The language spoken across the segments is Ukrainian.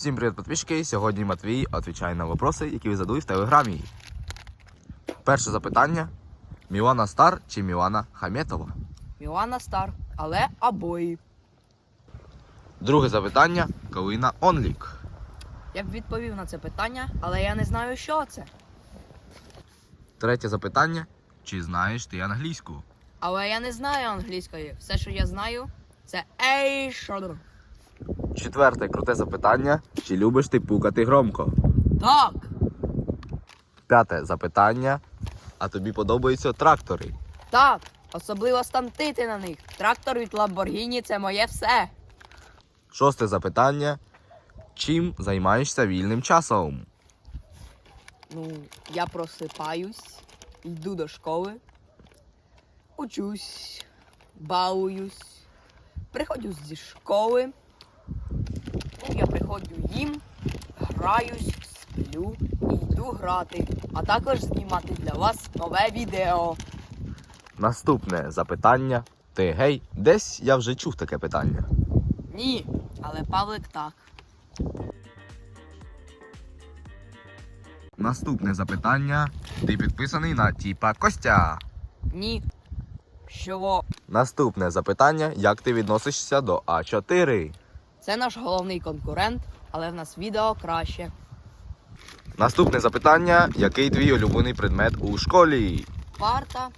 Всім привіт, підписчики! Сьогодні Матвій відповідає на вопроси, які ви задали в телеграмі. Перше запитання: Мілана Стар чи Мілана Хаметова? Мілана Стар, але обої. Друге запитання Калина Онлік. Я б відповів на це питання, але я не знаю, що це. Третє запитання: Чи знаєш ти англійську? Але я не знаю англійської. Все, що я знаю, це ей шодр. Четверте круте запитання: Чи любиш ти пукати громко? Так, П'яте запитання. А тобі подобаються трактори? так. Особливо стантити на них. Трактор від Lamborghini – це моє все. Шосте запитання. Чим займаєшся вільним часом? Ну, я просипаюсь, йду до школи, учусь, балуюсь, приходжу зі школи. Ну, я приходжу їм, граюсь, сплю і йду грати, а також знімати для вас нове відео. Наступне запитання. Ти гей? Десь я вже чув таке питання. Ні, але Павлик так. Наступне запитання. Ти підписаний на Тіпа Костя. Ні. Що Наступне запитання. Як ти відносишся до А4? Це наш головний конкурент, але в нас відео краще. Наступне запитання. Який твій улюблений предмет у школі? Парта,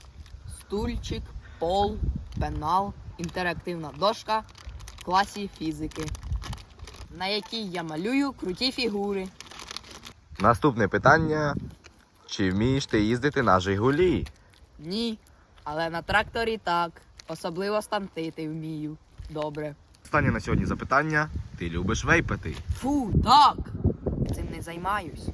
стульчик, пол, пенал, інтерактивна дошка в класі фізики, на якій я малюю круті фігури. Наступне питання. Чи вмієш ти їздити на Жигулі? Ні, але на тракторі так. Особливо стантити вмію. Добре. Останнє на сьогодні запитання. Ти любиш вейпити? Фу, так! Цим не займаюсь.